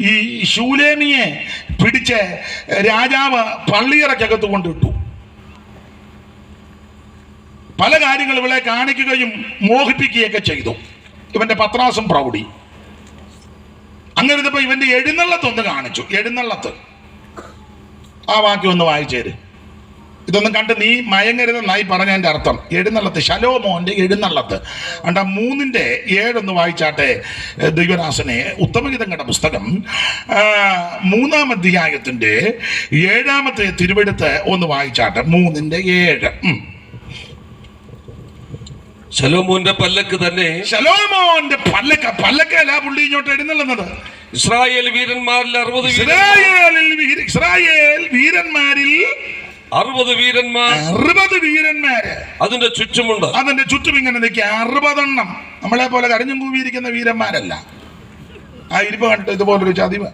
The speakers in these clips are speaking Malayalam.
ഈ ശൂലേമിയെ പിടിച്ച് രാജാവ് പള്ളിയറക്കകത്ത് കൊണ്ടിട്ടു. പല കാര്യങ്ങൾ ഇവളെ കാണിക്കുകയും മോഹിപ്പിക്കുകയൊക്കെ ചെയ്തു. ഇവന്റെ പത്രാസം പ്രൗഢി. അങ്ങനെ ഇവന്റെ എഴുന്നള്ളത്ത് ഒന്ന് കാണിച്ചു. എഴുന്നള്ളത്ത്. ആ വാക്യം ഒന്ന് വായിച്ചേര്. ഇതൊന്നും കണ്ട് നീ മയങ്ങരുതെന്നായി പറഞ്ഞതിന്റെ അർത്ഥം. എഴുന്നള്ളത്ത് ശലോമോന്റെ എഴുന്നള്ളത്ത്. അണ്ട മൂന്നിന്റെ ഏഴൊന്ന് വായിച്ചാട്ടെ ദൈവദാസനെ. ഉത്തമഗീതങ്ങളുടെ പുസ്തകം മൂന്നാം അധ്യായത്തിന്റെ ഏഴാമത്തെ തിരുവെടുത്ത് ഒന്ന് വായിച്ചാട്ടെ. മൂന്നിന്റെ ഏഴ്. ശലോമോന്റെ പല്ലക്ക് തന്നെ ശലോമോന്റെ പല്ലക്ക പല്ലക്കല്ല പുള്ളി ഇങ്ങോട്ട് എഴുന്നള്ളുന്നത്. ഇസ്രായേൽ വീരന്മാരിൽ അറുപത് ഇസ്രായേലിൽ ഇസ്രായേൽ വീരന്മാരിൽ അറുപത് വീരന്മാർ. അറുപത് വീരന്മാര് അതിന്റെ ചുറ്റുമുണ്ട്. അതിന്റെ ചുറ്റും ഇങ്ങനെ നിൽക്കുക. അറുപതെണ്ണം. നമ്മളെ പോലെ കരഞ്ഞും കൂവിയിരിക്കുന്ന വീരന്മാരല്ല. ആ ഇരിപ്പ് കണ്ടിട്ട് ഇതുപോലൊരു ചതിവ്.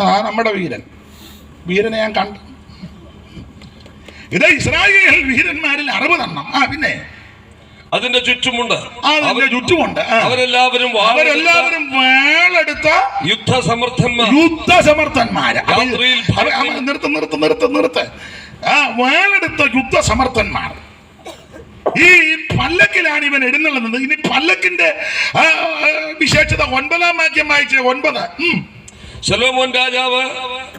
ആ നമ്മുടെ വീരൻ. വീരനെ ഞാൻ കണ്ടു. ഇത് ഇസ്രായേൽ വീരന്മാരിൽ അറുപതെണ്ണം. ആ പിന്നെ? അതിന്റെ ചുറ്റുമുണ്ട്. അതിന്റെ ചുറ്റുമുണ്ട്. അവരെല്ലാവരും അവരെല്ലാവരും വേളെടുത്ത യുദ്ധസമർത്ഥന്മാർ. യുദ്ധസമർത്ഥന്മാര്. നിർത്ത് നിർത്ത് നിർത്ത് നിർത്ത്. വേളെടുത്ത യുദ്ധസമർത്ഥന്മാർ. ഈ പല്ലക്കിലാണ് ഇവൻ എഴുന്നള്ളുന്നത്. ഇനി പല്ലക്കിന്റെ ആ, ആ, വിശേഷത ഒൻപതാം വാക്യം വായിച്ച ഒൻപത്. ശലോമോൻ രാജാവ്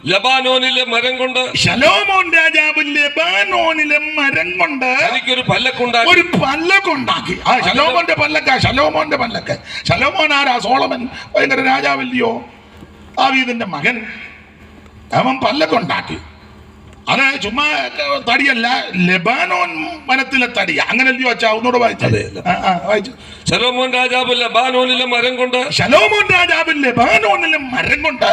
ലബാനോനിലെ മരം കൊണ്ട് ശലോമോൻ രാജാവ് ലബാനോനിലെ മരം കൊണ്ട് എനിക്കൊരു പല്ലക്കുണ്ടാക്കി. ഒരു പല്ലക്കുണ്ടാക്കി. ആ ശലോമോന്റെ പല്ലക്ക ശലോമോന്റെ പല്ലക്ക്. ശലോമോൻ ആരാ? സോളമൻ ഭയങ്കര രാജാവല്ലയോ? ദാവീദിന്റെ മകൻ. അവൻ പല്ലക്കുണ്ടാക്കി. അത് ചുമ്മാ തടിയല്ല ലെബാനോൻ വനത്തിലെ തടി. അങ്ങനല്ലയോ അച്ഛാ? ഒന്നുകൂടെ വായിച്ചു. വായിച്ചു. ശലോമോൻ രാജാവ് ലബാനോനിലെ മരം കൊണ്ട് ശലോമോൻ രാജാവ് ലെബാനോനിലെ മരം കൊണ്ട്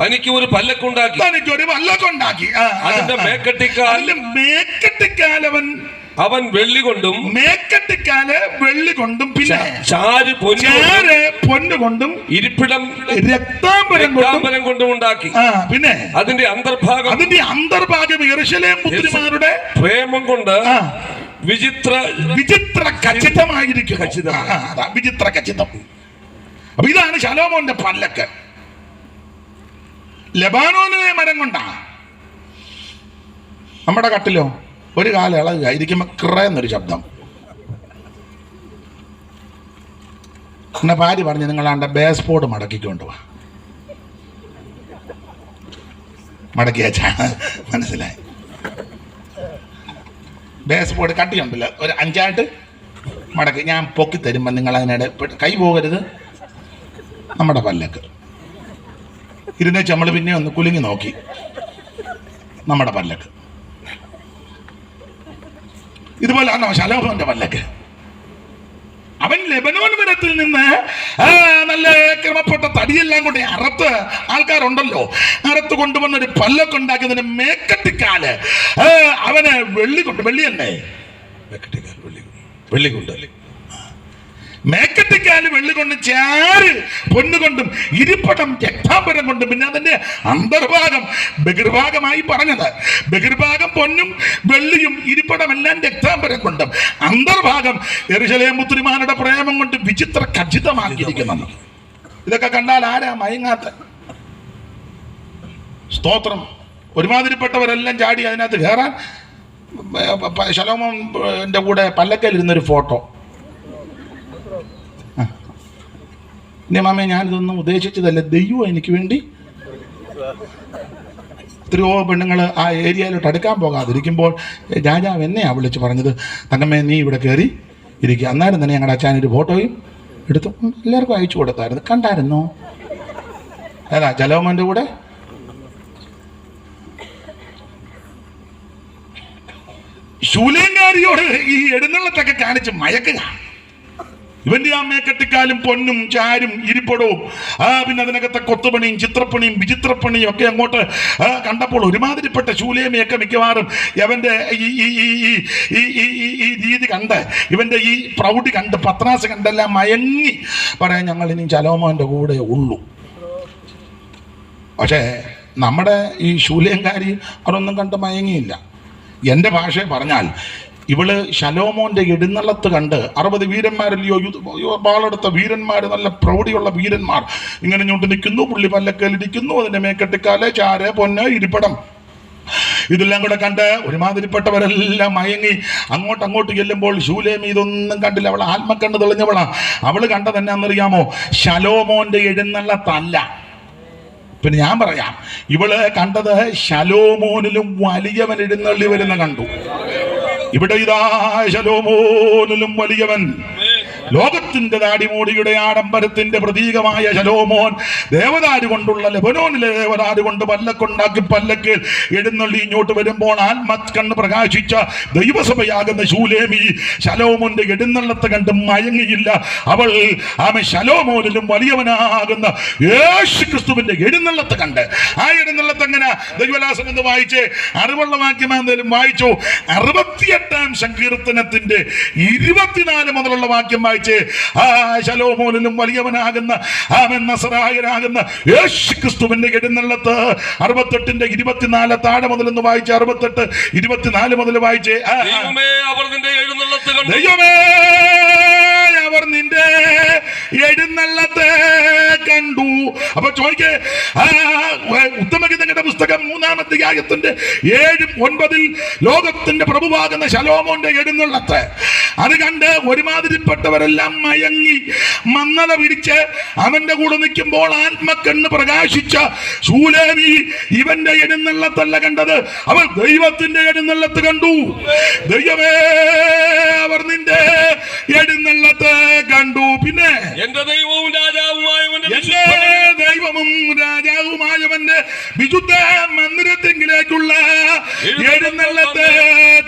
തനിക്ക് ഒരു പല്ലക്കുണ്ടാക്കി. തനിക്ക് ഒരു പല്ലക്കുണ്ടാക്കി അതിന്റെ. മേക്കട്ടിക്കാൽ അതിന്റെ മേക്കെട്ടിക്കാലവൻ അവൻ വെള്ളി കൊണ്ടും മേക്കെട്ടിക്കാൽ വെള്ളി കൊണ്ടും പിന്നെ ചാര് പൊന്നാര് പൊന്നു കൊണ്ടും ഇരിപ്പിടം രക്താംബരം കൊണ്ടും കൊണ്ടും ഉണ്ടാക്കി. പിന്നെ അതിന്റെ അന്തർഭാഗം അതിന്റെ അന്തർഭാഗം ഇറശലേം പുത്രിമാരുടെ പ്രേമം കൊണ്ട് വിചിത്ര വിചിത്ര ഖച്ചിതമായിരിക്കും ഖച്ചിതം. വിചിത്ര ഖച്ചിതം അപ്പൊ ഇതാണ് ശലോമോന്റെ പല്ലക്ക്. ലബാനോനിലെ മരം കൊണ്ടാ. നമ്മുടെ കട്ടിലോ? ഒരു കാലയളവ് ഇളകുക ഇരിക്കുമ്പോ ക്രയെന്നൊരു ശബ്ദം. എന്നെ ഭാര്യ പറഞ്ഞു നിങ്ങളാണ്ട് ബേസ് ബോർഡ് മടക്കിക്കൊണ്ട് വാ. മടക്കി വെച്ചാ മനസ്സിലായി. ബേസ് ബോർഡ് കട്ടിയുണ്ടല്ലോ. ഒരു അഞ്ചായിട്ട് മടക്കി. ഞാൻ പൊക്കി തരുമ്പോൾ നിങ്ങൾ അതിനിടെ കൈ പോകരുത്. നമ്മുടെ പല്ലക്ക്. ഇരുന്നേച്ച് നമ്മൾ പിന്നെ ഒന്ന് കുലുങ്ങി നോക്കി. നമ്മുടെ പല്ലക്ക്. ഇതുപോലാണോ ശലോഭവന്റെ പല്ലക്ക് അവൻ ലെബനോൻ വനത്തിൽ നിന്ന് നല്ല ക്രമപ്പെട്ട തടിയെല്ലാം കൊണ്ട് അറുത്ത് ആൾക്കാരുണ്ടല്ലോ. അറുത്ത് കൊണ്ടുവന്ന ഒരു പല്ലൊക്കെ ഉണ്ടാക്കിയതിന് മേക്കട്ടിക്കാൽ അവന് വെള്ളി കൊണ്ട് വെള്ളിയല്ലേ? മേക്കട്ടിക്കാൽ വെള്ളി വെള്ളി കൊണ്ട് മേക്കട്ടിക്കാൽ വെള്ളി കൊണ്ട് ചാര് പൊന്നുകൊണ്ടും ഇരിപ്പടം രക്താംബരം കൊണ്ടും. പിന്നെ അതിന്റെ അന്തർഭാഗം ബഹിർഭാഗമായി പറഞ്ഞത്. ബഹിർഭാഗം പൊന്നും വെള്ളിയും ഇരിപ്പടം എല്ലാം രക്താംബരം കൊണ്ടും. അന്തർഭാഗം എറുശലേം മുത്തുരിമാരുടെ പ്രേമം കൊണ്ട് വിചിത്ര ഖചിതമാക്കിയിരിക്കുന്നത് ഇതൊക്കെ കണ്ടാൽ ആരാ മയങ്ങാത്ത? സ്തോത്രം. ഒരുമാതിരിപ്പെട്ടവരെല്ലാം ചാടി അതിനകത്ത് കയറാൻ ശലോമന്റെ കൂടെ പല്ലക്കയിലിരുന്നൊരു ഫോട്ടോ. എന്റെ മാമേ ഞാനിതൊന്നും ഉദ്ദേശിച്ചതല്ല. ദൈവം എനിക്ക് വേണ്ടി എത്രയോ പെണ്ണുങ്ങൾ ആ ഏരിയയിലോട്ട് അടുക്കാൻ പോകാതിരിക്കുമ്പോൾ രാജാവ് എന്നെയാണ് വിളിച്ച് പറഞ്ഞത്. തങ്കമ്മേ നീ ഇവിടെ കയറി ഇരിക്കുക അന്നേരം തന്നെ ഞങ്ങളുടെ അച്ഛൻ ഒരു ഫോട്ടോയും എടുത്തു. എല്ലാവർക്കും അയച്ചു കൊടുത്തായിരുന്നു. കണ്ടായിരുന്നു? ഏതാ ജലോമന്റെ കൂടെ? ശൂലേങ്കാരിയോട് ഈ എഴുന്നള്ളത്തൊക്കെ കാണിച്ച് മയക്കുക ഇവന്റെ ആ മേക്കെട്ടിക്കാലും പൊന്നും ചാരും ഇരിപ്പടവും ആ പിന്നെ അതിനകത്തെ കൊത്തുപണിയും ചിത്രപ്പണിയും വിചിത്രപ്പണിയും ഒക്കെ അങ്ങോട്ട് കണ്ടപ്പോൾ ഒരുമാതിരിപ്പെട്ട ശൂലേമയൊക്കെ മിക്കവാറും അവന്റെ ഈ ഈ ഈ ഈ ഈ രീതി കണ്ട് ഇവന്റെ ഈ പ്രൗഢി കണ്ട് പത്രാസ് കണ്ടെല്ലാം മയങ്ങി പറയാൻ ഞങ്ങൾ ഇനി ചലോമോന്റെ കൂടെ ഉള്ളൂ. പക്ഷേ നമ്മുടെ ഈ ശൂലേങ്കാരി അവരൊന്നും കണ്ട് മയങ്ങിയില്ല. എന്റെ ഭാഷയെ പറഞ്ഞാൽ ഇവൾ ശലോമോന്റെ എടുന്നള്ളത്ത് കണ്ട് അറുപത് വീരന്മാരല്ലയോ ബാളെടുത്ത വീരന്മാർ നല്ല പ്രൗഢിയുള്ള വീരന്മാർ ഇങ്ങനെ ഞോട്ട് നിൽക്കുന്നു പുള്ളി പല്ലക്കലിരിക്കുന്നു അതിന്റെ മേക്കെട്ടിക്കാൽ ചാര് പൊന്ന് ഇരിപ്പടം. ഇതെല്ലാം കൂടെ കണ്ട് ഒരുമാതിരിപ്പെട്ടവരെല്ലാം മയങ്ങി അങ്ങോട്ട് അങ്ങോട്ട് ചെല്ലുമ്പോൾ ശൂലേമി ഇതൊന്നും കണ്ടില്ല. അവൾ ആത്മക്കണ്ണ് തെളിഞ്ഞവളാ. അവൾ കണ്ടത് എന്നാന്നറിയാമോ ശലോമോന്റെ എഴുന്നള്ളത്തല്ല പിന്നെ ഞാൻ പറയാം ഇവൾ കണ്ടത് ശലോമോനിലും വലിയവൻ എഴുന്നള്ളി വരുന്ന കണ്ടു. ഇവിടെ ഇതാ ശലോമോനിലും വലിയവൻ ലോകത്തിന്റെ താടിമൂടിയുടെ ആഡംബരത്തിന്റെ പ്രതീകമായ ശലോമോൻ ദേവദാരു കൊണ്ടുള്ള ലബനോനിലെ ദേവദാരു കൊണ്ട് പല്ലക്കൊണ്ടാക്കി പല്ലക്ക് എഴുന്നള്ളി ഇങ്ങോട്ട് വരുമ്പോൾ ആത്മത് കണ്ണ് പ്രകാശിച്ച ദൈവസഭയാകുന്ന ശൂലേമി ശലോമോന്റെ എഴുന്നള്ളത്ത് കണ്ട് മയങ്ങിയില്ല. അവൾ ആമേ ശലോമോനിലും വലിയവനാകുന്ന യേശു ക്രിസ്തുവിന്റെ എഴുന്നള്ളത്ത് കണ്ട്. ആ എഴുന്നള്ളത്ത് എങ്ങനെ? ദൈവലാസം എന്ന് വായിച്ച്. അറിവുള്ള വാക്യം എന്തെങ്കിലും വായിച്ചു. അറുപത്തിയെട്ടാം സങ്കീർത്തനത്തിന്റെ ഇരുപത്തിനാല് മുതലുള്ള വാക്യം വായിച്ച്. ആ ശലോമോനിലും വലിയവനാകുന്ന ആമൻ നസറായനാകുന്ന യേശു ക്രിസ്തുവിന്റെ എഴുന്നള്ളത്ത് അറുപത്തെട്ടിന്റെ ഇരുപത്തിനാല് താഴെ മുതൽ എന്ന് വായിച്ച് അറുപത്തെട്ട് ഇരുപത്തിനാല് മുതൽ വായിച്ച്. ദൈവമേ അവർ നിന്റെ എഴുന്നള്ളത്ത് കണ്ടു. അപ്പൊ ചോദിക്കേ ഉത്തമഗീതങ്ങളുടെ പുസ്തകം മൂന്നാമത്തെ അധ്യായത്തിന്റെ ഏഴും ഒൻപതിൽ ലോകത്തിന്റെ പ്രഭുവാകുന്ന ശലോമോന്റെ എഴുന്നള്ളത്ത്. അത് കണ്ട് ഒരുമാതിരിപ്പെട്ടവരെല്ലാം മയങ്ങി മന്നത പിടിച്ച് അവന്റെ കൂടെ നിൽക്കുമ്പോൾ ആത്മക്കണ്ണ് പ്രകാശിച്ച സൂലേമി ഇവന്റെ എഴുന്നള്ളത്തല്ല കണ്ടത്. അവർ ദൈവത്തിന്റെ എഴുന്നള്ളത്ത് കണ്ടു. ദൈവമേ അവർ നിന്റെ എഴുന്നള്ളത്ത് കണ്ടു. പിന്നെ എന്റെ ദൈവവും രാജാവുമായവന്റെ ദൈവവും രാജാവുമായവന്റെ വിശുദ്ധ മന്ദിരത്തെങ്കിലേക്കുള്ള എഴുന്നള്ളത്ത്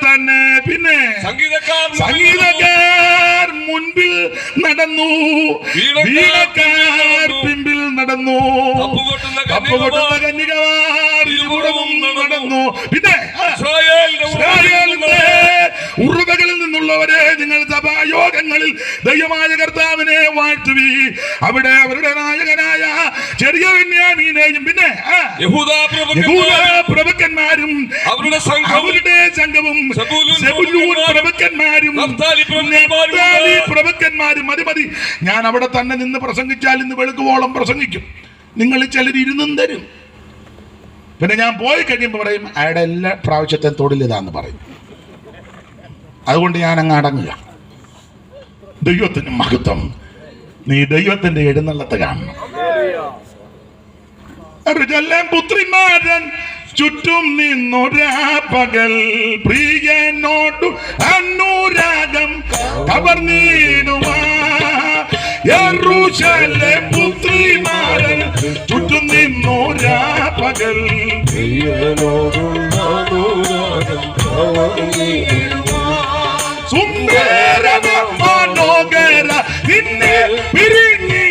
തന്നെ. പിന്നെ സംഗീതക്കാർ സംഗീതക്കാർ മുൻപിൽ നടന്നു. വീണക്കാർ പിമ്പിൽ നടന്നു. തപ്പുകൊട്ടുന്ന കന്യകമാർ ഇരുപുറവും നടന്നു. പിന്നെ ഉറുവകളിൽ നിന്നുള്ളവരെ നിങ്ങൾ സഭായോഗങ്ങളിൽ ദൈവമായ കർത്താവിനെ വാഴ്ത്തുവി. അവിടെ അവരുടെ നായകനായ ചെറിയ വിന്യാമീനെയും പിന്നെ പ്രഭുക്കന്മാരും അവരുടെ അവരുടെ സംഘവും പ്രഭുക്കന്മാരും പ്രഭുക്കന്മാരും മതി മതി. ഞാൻ അവിടെ തന്നെ നിന്ന് പ്രസംഗിച്ചാൽ ഇന്ന് വെളുക്കുവോളം പ്രസംഗിക്കും. നിങ്ങൾ ചിലർ ഇരുന്നും തരും. പിന്നെ ഞാൻ പോയി കഴിയുമ്പോൾ പറയും അയാളുടെ എല്ലാ പ്രാവശ്യത്തെ തൊഴിലിതാന്ന് പറയും. അതുകൊണ്ട് ഞാൻ അങ്ങ് അടങ്ങുക. ദൈവത്തിന് മഹത്വം. നീ ദൈവത്തിന്റെ എഴുന്നള്ളത്ത് കാണണം. പുത്രിമാരൻ ചുറ്റും നിന്നൊരാ പകൽ പ്രിയനോട്ടു അനുരാഗം യെരൂശലേം പുത്രിമാരൻ ചുറ്റും നിന്നൊരാ പകൽ സുന്ദരന മനോഹര നിന്നെ പിരിഞ്ഞി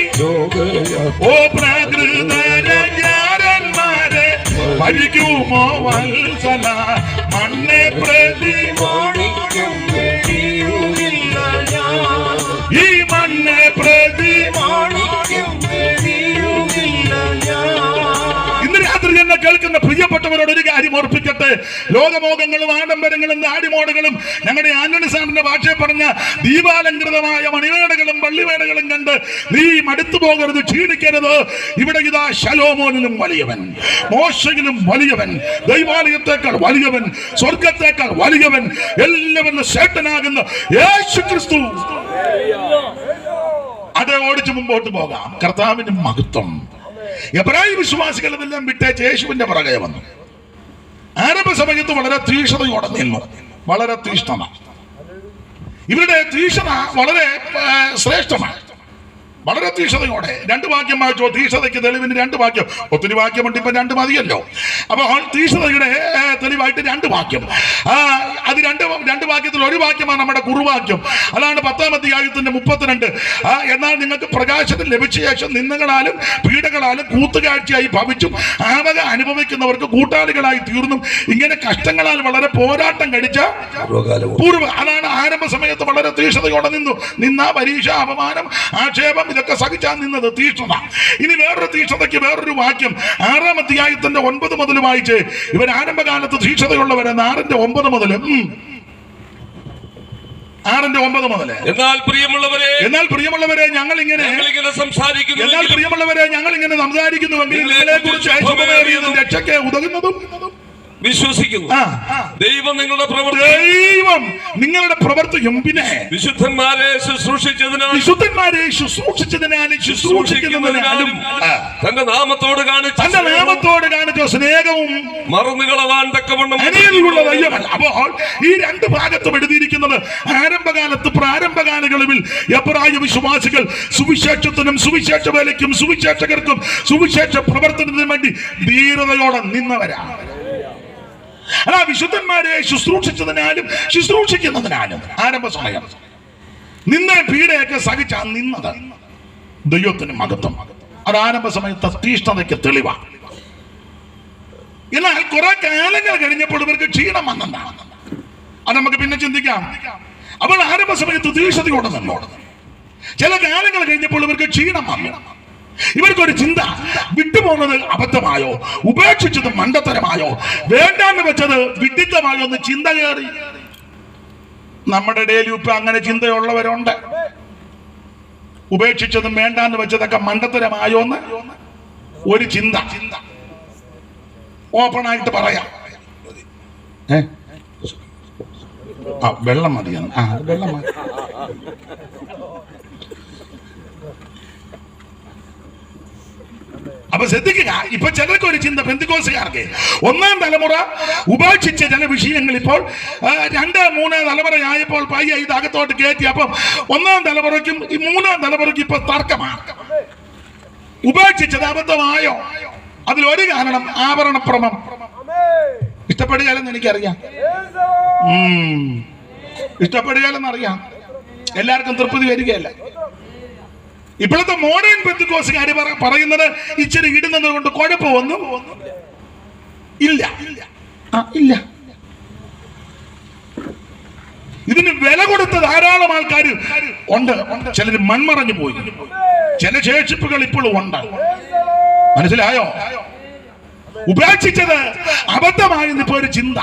ഓ പ്രകൃതരന്മാരെ ഭരിക്കുമോ വത്സല? മണ്ണെ പ്രതി ഈ മണ്ണെ പ്രതി എന്നെ കേൾക്കുന്ന പ്രിയപ്പെട്ടവരോട് ഒരു കാര്യം ഓർപ്പിക്കട്ടെ. ലോകമോഹങ്ങളും ആഡംബരങ്ങളും നാടിമോടുകളും ഞങ്ങളുടെ ആന്റണി സാറിന്റെ ഭാഷയെ പറഞ്ഞ ദീപാലങ്കൃതമായ മണിവേടകളും പള്ളിവേടകളും കണ്ട് നീ മടുത്തു പോകരുത് ക്ഷീണിക്കരുത്. ഇവിടെ ഇതാ ശലോമോനിലും വലിയവൻ മോശയിലും വലിയവൻ ദൈവാലയത്തെക്കാൾ വലിയവൻ സ്വർഗത്തെക്കാൾ വലിയവൻ എല്ലാവരും ശേട്ടനാകുന്ന യേശു ക്രിസ്തു അത് ഓടിച്ചു മുമ്പോട്ട് പോകാം. കർത്താവിന്റെ മഹത്വം. എബ്രാഹിം വിശ്വാസികളെല്ലാം വിട്ടേച്ച് യേശുവിന്റെ പുറകെ വന്നു. ആരംഭ സമയത്ത് വളരെ തീഷ്ണതയോടെ നിന്നു. വളരെ തീഷ്ണത. ഇവരുടെ തീക്ഷണ വളരെ ശ്രേഷ്ഠമാണ്. വളരെ തീക്ഷണതയോടെ രണ്ട് വാക്യം വായിച്ചോ തീക്ഷണതയ്ക്ക് തെളിവിന് രണ്ട് വാക്യം. ഒത്തിരി വാക്യമുണ്ട് ഇപ്പൊ രണ്ട് മതിയല്ലോ. അപ്പൊ ആ തീക്ഷണതയുടെ തെളിവായിട്ട് രണ്ട് വാക്യം. ആ അത് രണ്ട് രണ്ട് വാക്യത്തിൽ ഒരു വാക്യമാണ് നമ്മുടെ കുറുവാക്യം. അതാണ് പത്താമത്തെ ആയുധത്തിന്റെ മുപ്പത്തിരണ്ട്. എന്നാൽ നിങ്ങൾക്ക് പ്രകാശനം ലഭിച്ച ശേഷം നിന്നുകളാലും പീഡകളാലും കൂത്തുകാഴ്ചയായി ഭവിച്ചും ആവക അനുഭവിക്കുന്നവർക്ക് കൂട്ടാളികളായി തീർന്നും. ഇങ്ങനെ കഷ്ടങ്ങളാൽ വളരെ പോരാട്ടം കഴിച്ച പൂർവ അതാണ് ആരംഭ സമയത്ത് വളരെ തീഷ്ണതയോടെ നിന്നു. നിന്ന പരീക്ഷ അപമാനം ആക്ഷേപം ഇതൊക്കെ സഹിച്ചാൽ നിന്നത് തീക്ഷണ ഇനി വേറൊരു തീക്ഷണതയ്ക്ക് വേറൊരു വാക്യം. ആറാം അധ്യായത്തിന്റെ ഒൻപത് മുതൽ വായിച്ച് ഇവർ ആരംഭകാലത്ത് തീക്ഷണതയുള്ളവരെന്ന് ആറിന്റെ ഒമ്പത് മുതൽ. ആറിന്റെ ഒമ്പത് മുതൽ. എന്നാൽ പ്രിയമുള്ളവരെ എന്നാൽ പ്രിയമുള്ളവരെ ഞങ്ങൾ ഇങ്ങനെ ഇങ്ങനെ സംസാരിക്കുന്നു എന്നാൽ പ്രിയമുള്ളവരെ ഞങ്ങൾ ഇങ്ങനെ സംസാരിക്കുന്നുവെങ്കിൽ നിങ്ങളെ കുറിച്ച് രക്ഷയ്ക്ക് ഉതകുന്നതും വിശ്വസിക്കുന്നു. ദൈവം നിങ്ങളുടെ പ്രവൃത്തി ദൈവം നിങ്ങളുടെ പ്രവർത്തിയും പിന്നെ വിശുദ്ധന്മാരെ ശുശ്രൂഷിച്ചതിനാൽ വിശുദ്ധന്മാരെ ശുശ്രൂഷിച്ചതിനാലും ശുശ്രൂഷിക്കുന്നതിനാലും തന്റെ നാമത്തോട് കാണിച്ച തന്റെ നാമത്തോട് കാണിച്ച സ്നേഹവും മറന്നുകളവാൻ തക്കവണ്ണം അനേലുള്ള ദൈവമല്ല. അപ്പോൾ ഈ രണ്ട് ഭാഗത്തും എഴുതിയിരിക്കുന്നത് ആരംഭകാലത്ത് പ്രാരംഭകാലങ്ങളിൽ എബ്രായ വിശ്വാസികൾ സുവിശേഷത്തിനും സുവിശേഷ വേലയ്ക്കും സുവിശേഷകർക്കും സുവിശേഷ പ്രവർത്തനത്തിനും വേണ്ടി ധീരതയോടെ നിന്നവരാണ്. അല്ല വിശുദ്ധന്മാരെ ശുശ്രൂഷിച്ചതിനാലും ശുശ്രൂഷിക്കുന്നതിനാലും. ആരംഭ സമയം. നിന്ന പീഡയൊക്കെ സഹിച്ച നിന്നത് ദൈവത്തിന് മഹത്വം. അത് ആരംഭ സമയത്ത് തീഷ്ണതയ്ക്ക് തെളിവാണ്. എന്നാൽ കുറെ കാലങ്ങൾ കഴിഞ്ഞപ്പോൾ ഇവർക്ക് ക്ഷീണം വന്നെന്നാണ് അത് നമുക്ക് പിന്നെ ചിന്തിക്കാം. അപ്പോൾ ആരംഭ സമയത്ത് തീക്ഷണതയോടെ നിന്നോട്. ചില കാലങ്ങൾ കഴിഞ്ഞപ്പോൾ ഇവർക്ക് ക്ഷീണം വന്നു. ഇവർക്കൊരു ചിന്ത. വിട്ടുപോകുന്നത് അബദ്ധമായോ? ഉപേക്ഷിച്ചത് മണ്ടത്തരമായോ? വേണ്ടാന്ന് വെച്ചത് വിഡിത്തമായോ എന്ന് ചിന്ത കയറി. നമ്മുടെ ഇടയിൽ ഇപ്പൊ അങ്ങനെ ചിന്തയുള്ളവരുണ്ട്. ഉപേക്ഷിച്ചതും വേണ്ടാന്ന് വെച്ചതൊക്കെ മണ്ടത്തരമായോ എന്ന് ഒരു ചിന്ത. ഓപ്പൺ ആയിട്ട് പറയാം വെള്ളം മതിയാണ് ആ വെള്ളം മതി. അപ്പൊ ശ്രദ്ധിക്കുക ഇപ്പൊ ചിലർക്ക് ഒരു ചിന്ത പെന്തിക്കോസുകാർക്ക്. ഒന്നാം തലമുറ ഉപേക്ഷിച്ച ചില വിഷയങ്ങൾ ഇപ്പോൾ രണ്ട് മൂന്ന് തലമുറയായപ്പോൾ പയ്യെ ഇത് അകത്തോട്ട് കയറ്റി. അപ്പം ഒന്നാം തലമുറയ്ക്കും ഈ മൂന്നാം തലമുറയ്ക്കും ഇപ്പൊ തർക്കമാണ്. ഉപേക്ഷിച്ചത് അബദ്ധമായോ? അതിൽ ഒരു കാരണം ആഭരണപ്രമം. ഇഷ്ടപ്പെടുകയല്ലെന്ന് എനിക്കറിയാം. ഇഷ്ടപ്പെടുകയാലെന്ന് അറിയാം എല്ലാവർക്കും തൃപ്തി വരികയല്ല. ഇപ്പോഴത്തെ മോഡേൺ പെന്തുകോസുകാർ പറയുന്നത് ഇച്ചിരി ഇടുന്നത് കൊണ്ട് വന്നു ഇല്ല. ഇല്ല. ഇതിന് വില കൊടുത്ത ധാരാളം ആൾക്കാർ ഉണ്ട്. ചിലർ മൺമറഞ്ഞു പോയി. ചില ശേഷിപ്പുകൾ ഇപ്പോഴും ഉണ്ട്. മനസ്സിലായോ? ഉപേക്ഷിച്ചത് അബദ്ധമായിരുന്നു ഇപ്പൊ ഒരു ചിന്ത.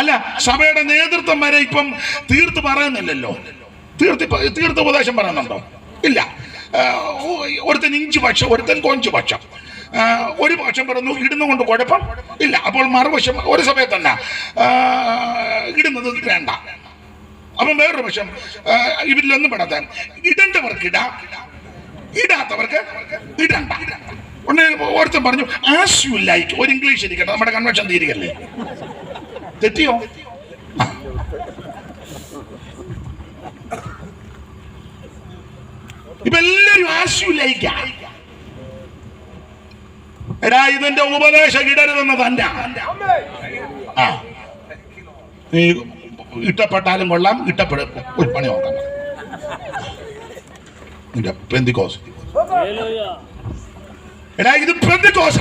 അല്ല സഭയുടെ നേതൃത്വം വരെ ഇപ്പം തീർത്ത് പറയുന്നില്ലല്ലോ. തീർത്ത് തീർത്ത് ഉപദേശം പറയുന്നുണ്ടോ? ഇല്ല. ഒരുത്തൻ ഇഞ്ച് പക്ഷം ഒരുത്തൻ കൊഞ്ച് പക്ഷം. ഒരു പക്ഷം പറഞ്ഞു ഇടുന്നതുകൊണ്ട് കുഴപ്പം ഇല്ല. അപ്പോൾ മറുവശം ഒരു സമയത്തല്ല തന്നെ ഇടുന്നത് വേണ്ട. അപ്പം വേറൊരു പക്ഷം ഇവരിലൊന്നും പെടാത്ത ഇടേണ്ടവർക്ക് ഇടാ ഇടാത്തവർക്ക് ഇടണ്ട. ഉടനെ ഒരുത്തൻ പറഞ്ഞു ആസ് യു ഒരു ഇംഗ്ലീഷ് ഇരിക്കട്ടെ നമ്മുടെ കൺവെൻഷൻ തീരുകയല്ലേ? തെറ്റിയോ ആ. ഇപ്പൊ എല്ലാരും ലൈക്ക് എടാ ഇതിന്റെ ഉപദേശം ഇടരുതെന്ന് തന്റെ. ആ. നീ ഇട്ടപ്പെട്ടാലും കൊള്ളാം ഇട്ടപ്പെടും. ഒരു പണി നോക്കാം. നിന്റെ പെന്തിക്കോസ്. എടാ ഇത് പെന്തിക്കോസ.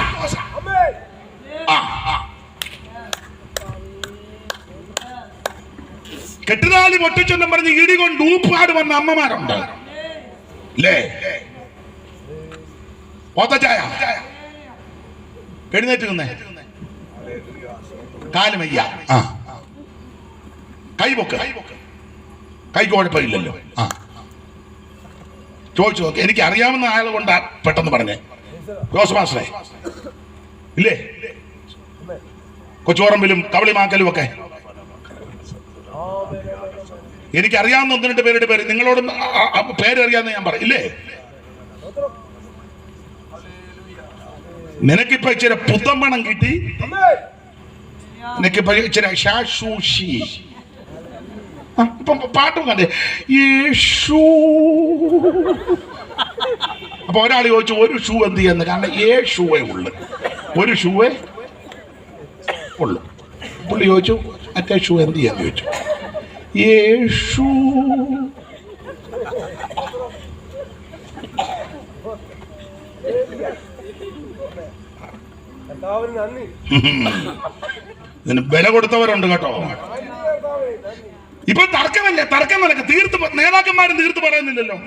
ആ ആ. കെട്ടുതാലി പൊട്ടിച്ചെന്നും പറഞ്ഞ് ഇടി കൊണ്ട് ഊപ്പാട് വന്ന അമ്മമാരുണ്ട്. അല്ലേ പോത്തച്ചായ. എഴുന്നേറ്റ് നിന്നേ ആ. കൈപൊക്ക്. കൈ കുഴപ്പമില്ലല്ലോ. ആ. ചോദിച്ചു നോക്ക്. എനിക്ക് അറിയാവുന്ന ആൾ കൊണ്ടാ പെട്ടെന്ന് പറഞ്ഞേ. ജോസ് മാസ്റ്ററെ. ഇല്ലേ? കൊച്ചുപറമ്പിലും കവളിമാക്കലും ഒക്കെ. എനിക്ക് അറിയാവുന്ന ഒന്ന് രണ്ട് പേരുടെ പേര് നിങ്ങളോട് പേരറിയാന്ന് ഞാൻ പറയും. ഇല്ലേ? നിനക്കിപ്പോ ഇച്ചിരി പുത്തമ്പണം കിട്ടി. നിനക്കിപ്പോ ഇച്ചിരി ശാശൂഷി ഇപ്പം പാട്ടും കണ്ടേ. യേശു. അപ്പൊ ഒരാൾ ചോദിച്ചു ഒരു ഷൂ എന്ത് ചെയ്യുന്നു? കാരണം ഏ ഷൂവേ ഉള്ളു. ഒരു ഷൂവേ ഉള്ളു. പുള്ളി ചോദിച്ചു മറ്റേ ഷൂ എന്ത് ചെയ്യാന്ന്? ചോദിച്ചു. യേശു. ഇതിന് വില കൊടുത്തവരുണ്ട് കേട്ടോ. ഇപ്പൊ തർക്കമല്ലേ? തർക്കം നടക്ക തീർത്ത് നേതാക്കന്മാരും തീർത്ത് പറയുന്നില്ലല്ലോ.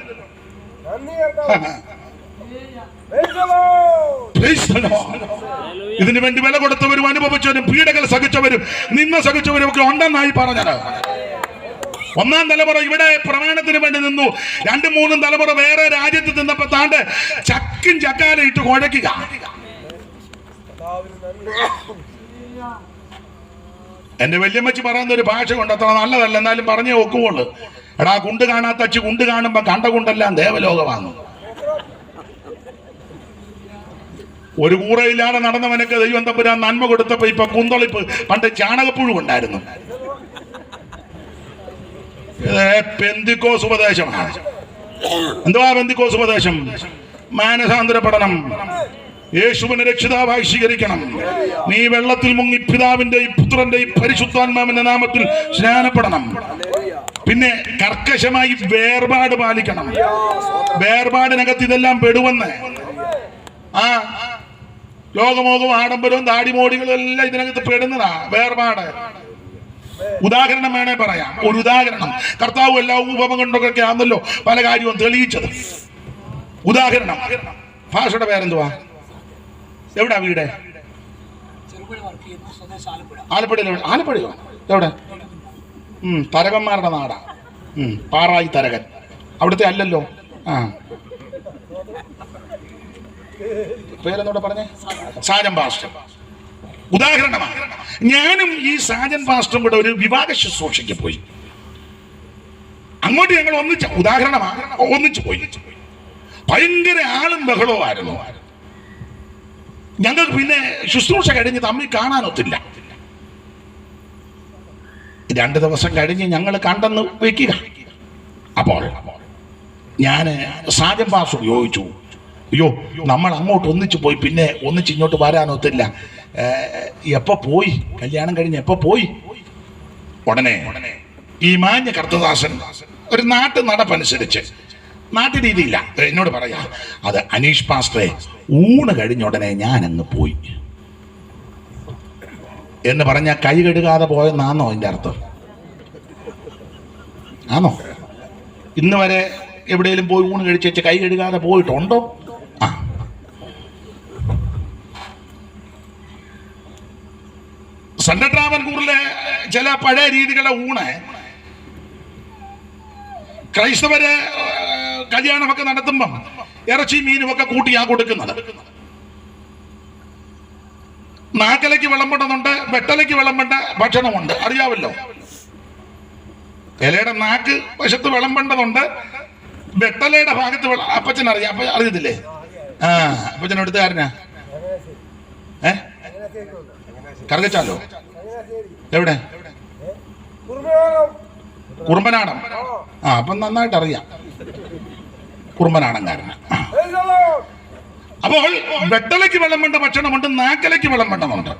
ഇതിനു വേണ്ടി വില കൊടുത്തവരും അനുഭവിച്ചവരും പീഡകൾ സഹിച്ചവരും നിന്ന സഹിച്ചവരും ഒക്കെ ഉണ്ടെന്നായി പറഞ്ഞത്. ഒന്നാം തലമുറ ഇവിടെ പ്രമാണത്തിന് വേണ്ടി നിന്നു. രണ്ടും മൂന്നും തലമുറ വേറെ രാജ്യത്ത് നിന്നപ്പോ താണ്ട് ചക്കും ചക്കാലും ഇട്ട് കുഴക്കുക. എന്റെ വല്യമ്മച്ചി പറയുന്ന ഒരു ഭാഷ കൊണ്ട് അത്ര നല്ലതല്ല എന്നാലും പറഞ്ഞേ ഒക്കുവുള്ളു. എടാ കുണ്ട് കാണാത്ത അച്ഛ കുണ്ട് കാണുമ്പോ കണ്ട കുണ്ടെല്ലാം ദേവലോകമാണ് ഒരു കൂറയില്ലാതെ നടന്നവനൊക്കെ ദൈവം തമ്പുരാൻ നന്മ കൊടുത്തപ്പോ ഇപ്പൊ കുന്തളിപ്പ് പണ്ട് ചാണകപ്പുഴു ഉണ്ടായിരുന്നു. പെന്തിക്കോസ് ഉപദേശം. എന്തുവാ പെന്തിക്കോസ് ഉപദേശം? മാനസാന്തര പഠനം. യേശുവിനെ രക്ഷിതാവായി സ്വീകരിക്കണം. നീ വെള്ളത്തിൽ മുങ്ങി പിതാവിന്റെയും പുത്രന്റെയും പരിശുദ്ധാത്മാവിന്റെ നാമത്തിൽ സ്നാനപ്പെടണം. പിന്നെ കർക്കശമായി വേർപാട് പാലിക്കണം. വേർപാടിനകത്ത് ഇതെല്ലാം പെടുവെന്ന്. ആ ലോകമോകവും ആഡംബരവും താടിമോടികളും എല്ലാം ഇതിനകത്ത് പെടുന്നതാ. വേർപാട്. ഉദാഹരണം വേണേ പറയാം. ഒരു ഉദാഹരണം. കർത്താവ് എല്ലാ ഉപമ കൊണ്ടൊക്കെ ആണല്ലോ പല കാര്യവും തെളിയിച്ചത്. ഉദാഹരണം. ഭാഷയുടെ പേരെന്തുവാ? എവിടാ വീട്? ആലപ്പുഴയിൽ? ആലപ്പുഴയോ? എവിടെ? തരകന്മാരുടെ നാടാ. പാറായി തരകൻ. അവിടുത്തെ അല്ലല്ലോ. ആ. പേരെന്നോട് പറഞ്ഞേ? സാരം പാസ്റ്റർ ഉദാഹരണമാണ്. ഞാനും ഈ സാജൻ പാസ്റ്ററും കൂടെ ഒരു വിവാഹ ശുശ്രൂഷയ്ക്ക് പോയി. അങ്ങോട്ട് ഞങ്ങൾ ഒന്നിച്ച ഉദാഹരണമാണ് ഒന്നിച്ചു പോയി. ഭയങ്കര ആളും ബഹളവുമായിരുന്നു ഞങ്ങൾക്ക് പിന്നെ ശുശ്രൂഷ കഴിഞ്ഞ് തമ്മിൽ കാണാനൊത്തില്ല രണ്ട് ദിവസം കഴിഞ്ഞ് ഞങ്ങൾ കണ്ടെന്ന് വെക്കുക. അപ്പോൾ ഞാൻ സാജൻ പാസ് ചോദിച്ചു അയ്യോ നമ്മൾ അങ്ങോട്ട് ഒന്നിച്ചു പോയി പിന്നെ ഒന്നിച്ച് ഇങ്ങോട്ട് വരാനൊത്തില്ല എപ്പോ പോയി? കല്യാണം കഴിഞ്ഞ് എപ്പോ പോയി? ഉടനെ ഈ മാന്യ കർത്തദാസൻ ഒരു നാട്ടു നടപ്പനുസരിച്ച് നാട്ടു രീതിയില്ല എന്നോട് പറയാ അത് അനീഷ് പാസ്റ്ററെ ഊണ് കഴിഞ്ഞ ഉടനെ ഞാൻ അങ്ങ് പോയി. എന്ന് പറഞ്ഞ കൈ കഴുകാതെ പോയെന്നാന്നോ അതിന്റെ അർത്ഥം? ആണോ ഇന്ന് വരെ എവിടെയെങ്കിലും പോയി ഊണ് കഴിച്ച് കൈ കഴുകാതെ പോയിട്ടുണ്ടോ? സെൻട്രൽ ട്രാവൻകൂറിലെ ചില പഴയ രീതികളുടെ ഊണ് ക്രൈസ്തവര് കല്യാണമൊക്കെ നടത്തുമ്പം ഇറച്ചി മീനും ഒക്കെ കൂട്ടിയാ കൊടുക്കുന്നത്. നാക്കലയ്ക്ക് വിളമ്പുന്നുണ്ട് വെട്ടലയ്ക്ക് വിളമ്പേണ്ട ഭക്ഷണമുണ്ട്. അറിയാവല്ലോ? ഇലയുടെ നാക്ക് വശത്ത് വിളമ്പേണ്ടതുണ്ട് വെട്ടലയുടെ ഭാഗത്ത് അപ്പച്ചൻ അറിയാം അപ്പ അറിയത്തില്ലേ? ആ അപ്പച്ചൻ എടുത്തുകാരനാ ഏ? കറുകച്ചാലോ എവിടെ? കുറുമ്പനാടൻ കുറുമ്പനാടം. ആ അപ്പം നന്നായിട്ട് അറിയാം കുറുമ്പനാടൻകാരന് അപ്പോൾ വെട്ടലയ്ക്ക് വിളമ്പേണ്ട ഭക്ഷണമുണ്ട് നാക്കലയ്ക്ക് വിളമ്പേണ്ടതുണ്ട്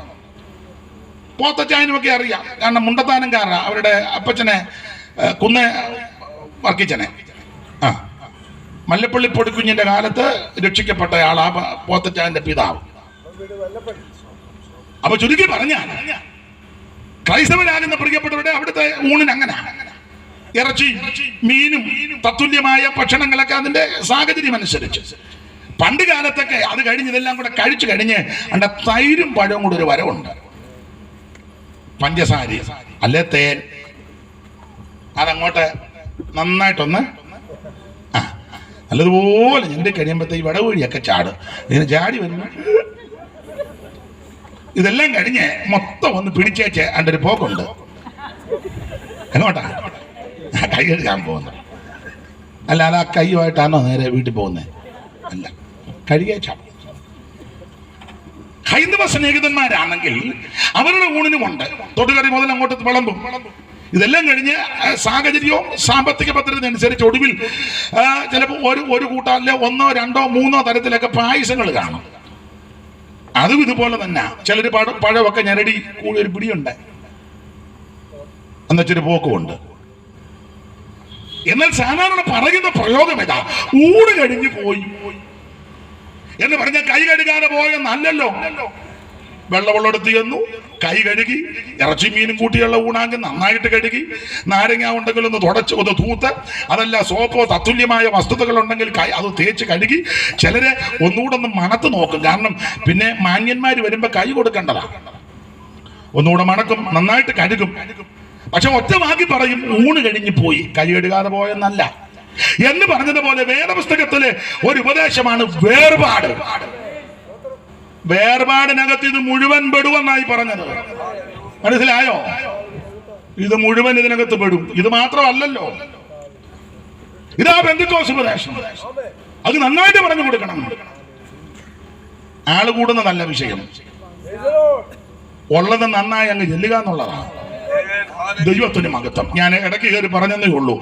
പോത്തച്ചായനുമൊക്കെ അറിയാം. കാരണം മുണ്ടത്താനംകാരനാ അവരുടെ അപ്പച്ചനെ കുന്ന് വർക്കിച്ചനെ. ആ. മല്ലപ്പള്ളി പൊടിക്കുഞ്ഞിന്റെ കാലത്ത് രക്ഷിക്കപ്പെട്ട ആളാ പ- പോത്തച്ചായന്റെ പിതാവ്. അപ്പൊ ചുരുക്കി പറഞ്ഞ ക്രൈസ്തവരാകുന്ന പ്രിയപ്പെട്ടവരുടെ അവിടുത്തെ ഊണിന് അങ്ങനെ. ഇറച്ചി മീനും തത്തുല്യമായ ഭക്ഷണങ്ങളൊക്കെ അതിന്റെ സാഹചര്യം അനുസരിച്ച് പണ്ട് കാലത്തൊക്കെ അത് കഴിഞ്ഞ് ഇതെല്ലാം കൂടെ കഴിച്ചു കഴിഞ്ഞ് അതിന്റെ തൈരും പഴവും കൂടെ ഒരു വരവുണ്ട്. പഞ്ചസാര അല്ലെ തേൻ? അതങ്ങോട്ട് നന്നായിട്ടൊന്ന് ആ നല്ലതുപോലെ ഞെണ്ടി കഴിയുമ്പോഴത്തേക്ക് വടവഴിയൊക്കെ ചാടും. ഇങ്ങനെ ചാടി വരുന്നു ഇതെല്ലാം കഴിഞ്ഞ് മൊത്തം ഒന്ന് പിടിച്ചേച്ച് എന്റെ ഒരു പോക്കുണ്ട്. എങ്ങോട്ടാ? കൈ കഴുകാൻ പോകുന്നു. അല്ലാതെ ആ കൈയുമായിട്ടാണോ നേരെ വീട്ടിൽ പോകുന്നത് അല്ല കഴിയേച്ച ഹൈന്ദവ സ്നേഹിതന്മാരാണെങ്കിൽ അവരുടെ ഊണിനുമുണ്ട്. തൊട്ടുകറി മുതൽ അങ്ങോട്ട് വിളമ്പും. ഇതെല്ലാം കഴിഞ്ഞ് സാഹചര്യവും സാമ്പത്തിക ഭദ്രത അനുസരിച്ച് ഒടുവിൽ ചിലപ്പോൾ ഒരു ഒരു കൂട്ടാലിലെ ഒന്നോ രണ്ടോ മൂന്നോ തരത്തിലൊക്കെ പായസങ്ങൾ കാണും. അതും ഇതുപോലെ തന്നെ. ചിലർ പഴ പഴമൊക്കെ ഞരടി കൂടി ഒരു പിടിയുണ്ട്. എന്നുവെച്ചൊരു പോക്കുമുണ്ട്. എന്നാൽ സാധാരണ പറയുന്ന പ്രയോഗം ഇതാ. ഊട് കഴിഞ്ഞു പോയി. എന്ന് പറഞ്ഞ കൈ കഴുകാതെ പോയെന്നല്ലല്ലോ. വെള്ളവെള്ളെടുത്ത് ചെന്നു. കൈ കഴുകി ഇറച്ചി മീനും കൂട്ടിയുള്ള ഊണാങ്കി നന്നായിട്ട് കഴുകി നാരങ്ങ ഉണ്ടെങ്കിൽ ഒന്ന് തുടച്ച് ഒന്ന് തൂത്ത് അതല്ല സോപ്പോ തത്തുല്യമായ വസ്തുതകൾ ഉണ്ടെങ്കിൽ അത് തേച്ച് കഴുകി ചിലര് ഒന്നുകൂടെ ഒന്ന് മണത്ത് നോക്കും. കാരണം പിന്നെ മാന്യന്മാർ വരുമ്പോൾ കൈ കൊടുക്കേണ്ടതാ. ഒന്നുകൂടെ മണക്കും നന്നായിട്ട് കഴുകും. പക്ഷെ ഒറ്റ വാക്കി പറയും ഊണ് കഴിഞ്ഞു പോയി. കൈ കഴുകാതെ പോയെന്നല്ല. എന്ന് പറഞ്ഞതുപോലെ വേദപുസ്തകത്തിലെ ഒരു ഉപദേശമാണ് വേർപാട്. വേർപാടിനകത്ത് ഇത് മുഴുവൻ പെടുവെന്നായി പറഞ്ഞത്. മനസ്സിലായോ? ഇത് മുഴുവൻ ഇതിനകത്ത് പെടും. ഇത് മാത്രമല്ലല്ലോ. ഇതാ ബന്ധുക്കോസ് ഉപദേശം അത് നന്നായിട്ട് പറഞ്ഞു കൊടുക്കണം. ആൾ കൂടുന്ന നല്ല വിഷയം. ഉള്ളത് നന്നായി അങ്ങ് ചെല്ലുക എന്നുള്ളതാണ്. ദൈവത്തിന് മഹത്വം ഞാൻ ഇടയ്ക്ക് കയറി പറഞ്ഞതേ ഉള്ളൂ.